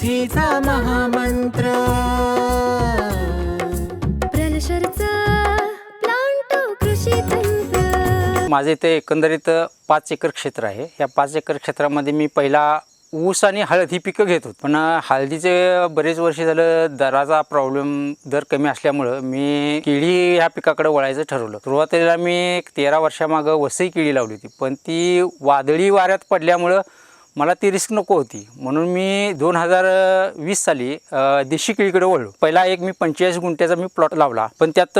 समृद्धीचा महामंत्र. प्रलशरचा प्लांटो कृषी तंत्र. माझे इथे एकंदरीत पाच एकर क्षेत्र आहे. या पाच एकर क्षेत्रामध्ये मी पहिला ऊस आणि हळद ही पिकं घेत होतो. पण हळदीचे बरेच वर्ष झालं दराचा प्रॉब्लेम दर कमी असल्यामुळं मी केळी ह्या पिकाकडे वळायचं ठरवलं. सुरुवातीला मी एक तेरा वर्षामागं वसई केळी लावली होती. पण ती वादळी वाऱ्यात पडल्यामुळं मला ती रिस्क नको होती. म्हणून मी दोन हजार वीस साली देशी केळीकडे वळलो. पहिला एक मी पंचेचाळीस गुंठ्याचा मी प्लॉट लावला. पण त्यात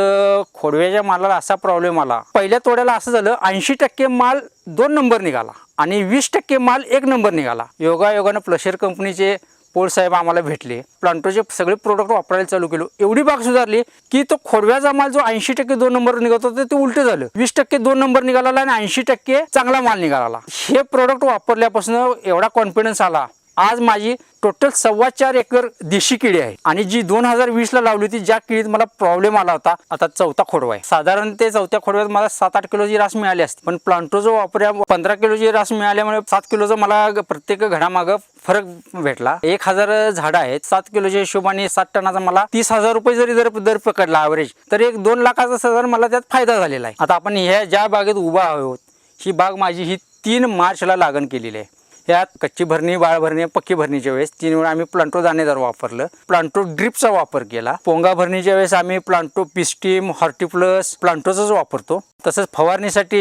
खोडव्याच्या मालाला असा प्रॉब्लेम आला. पहिल्या तोड्याला असं झालं ऐंशी टक्के माल दोन नंबर निघाला आणि वीस टक्के माल एक नंबर निघाला. योगायोगानं प्लशर कंपनीचे पोळसाहेब आम्हाला भेटले. प्लांटोचे सगळे प्रोडक्ट वापरायला चालू केलो. एवढी बाग सुधारली की तो खोडव्याचा माल जो ऐंशी टक्के दोन नंबर निघत होता ते उलट झालं. वीस टक्के दोन नंबर निघाला आणि ऐंशी टक्के चांगला माल निघाला. हे प्रोडक्ट वापरल्यापासून एवढा कॉन्फिडन्स आला. आज माझी टोटल सव्वा चार एकर देशी किडी आहे. आणि जी दोन हजार वीस ला लावली होती ज्या किडीत मला प्रॉब्लेम आला होता आता चौथा खोडवा आहे. साधारण ते चौथ्या खोडव्यात मला सात आठ किलोची रास मिळाली असते. पण प्लांटोचा वापर वापऱ्या पंधरा किलोची रास मिळाल्यामुळे सात किलोचा मला प्रत्येक घडामागं फरक भेटला. एक हजार झाडं आहेत सात किलोच्या हिशोबाने सात टनाचा मला तीस हजार रुपये जरी जर दर पकडला ॲव्हरेज तर एक दोन लाखाचा साधारण मला त्यात फायदा झालेला आहे. आता आपण ह्या ज्या बागेत उभा आहोत ही बाग माझी ही तीन मार्चला लागण केलेली आहे. यात कच्ची भरणी बाळ भरणी पक्की भरणीच्या वेळेस तीन वेळा आम्ही प्लांटो दाणेदार वापरलं. प्लांटो ड्रिपचा वापर केला. पोंगा भरणीच्या वेळेस आम्ही प्लांटो पिस्टीम हॉर्टिप्लस प्लांटोचाच वापरतो. तसंच फवारणीसाठी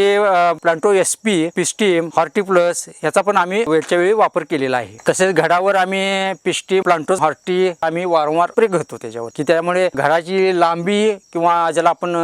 प्लांटो एस पी पिस्टीम हॉर्टिप्लस याचा पण आम्ही वेळच्या वेळी वापर केलेला आहे. तसेच घडावर आम्ही पिस्टी प्लांटो हॉर्टी आम्ही वारंवार स्प्रे करतो त्याच्यावर की त्यामुळे घडाची लांबी किंवा ज्याला आपण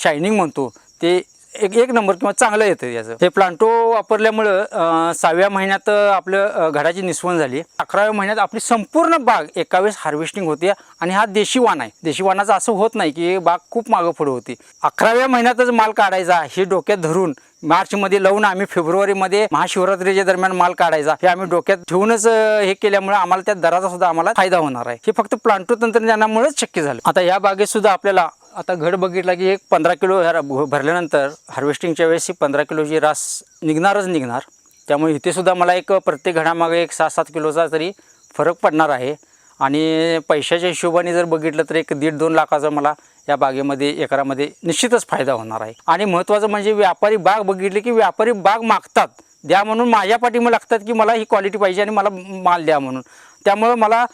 शायनिंग म्हणतो ते एक एक नंबर किंवा चांगलं येतं याचं. हे प्लांटो वापरल्यामुळं सहाव्या महिन्यात आपलं घराची घडाची निस्वण झाली. अकराव्या महिन्यात आपली संपूर्ण बाग एका वेळेस हार्वेस्टिंग होते आणि हा देशी वाण आहे. देशी वाणाचं असं होत नाही की बाग खूप मागं पुढे होती. अकराव्या महिन्यातच माल काढायचा हे डोक्यात धरून मार्चमध्ये लावून आम्ही फेब्रुवारीमध्ये महाशिवरात्रीच्या दरम्यान माल काढायचा. हे आम्ही डोक्यात ठेवूनच हे केल्यामुळे आम्हाला त्या दराचा सुद्धा आम्हाला फायदा होणार आहे. हे फक्त प्लांटो तंत्रज्ञानामुळेच शक्य झालं. आता या बागेत सुद्धा आपल्याला आता घड बघितला की एक पंधरा किलो ह्या भरल्यानंतर हार्वेस्टिंगच्या वेळेस ही पंधरा किलोची रास निघणारच निघणार. त्यामुळे इथेसुद्धा मला एक प्रत्येक घडामागे एक सात सात किलोचा तरी फरक पडणार आहे. आणि पैशाच्या हिशोबाने जर बघितलं तर एक दीड दोन लाखाचा मला या बागेमध्ये एकरामध्ये निश्चितच फायदा होणार आहे. आणि महत्त्वाचं म्हणजे व्यापारी बाग बघितली की व्यापारी बाग मागतात. द्या म्हणून माझ्या पाठीमध्ये लागतात की मला ही क्वालिटी पाहिजे आणि मला माल द्या म्हणून. त्यामुळं मला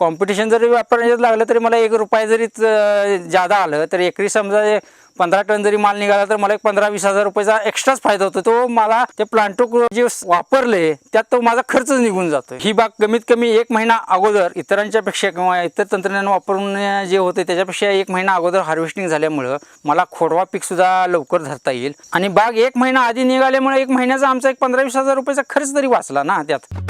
कॉम्पिटिशन जरी वापरण्यात लागलं तरी मला एक रुपये जरी जादा आलं तर एकरी समजा पंधरा टन जरी माल निघाला तर मला एक पंधरा वीस हजार रुपयाचा एक्स्ट्राच फायदा होतो. तो मला ते प्लांटो जे वापरले त्यात तो माझा खर्च निघून जातो ही बाग कमीत कमी एक महिना अगोदर इतरांच्या पेक्षा किंवा इतर तंत्रज्ञान वापरून जे होते त्याच्यापेक्षा एक महिना अगोदर हार्वेस्टिंग झाल्यामुळं मला खोडवा पीक सुद्धा लवकर धरता येईल. आणि बाग एक महिना आधी निघाल्यामुळे एक महिन्याचा आमचा एक पंधरा वीस हजार रुपयाचा खर्च तरी वाचला ना त्यात.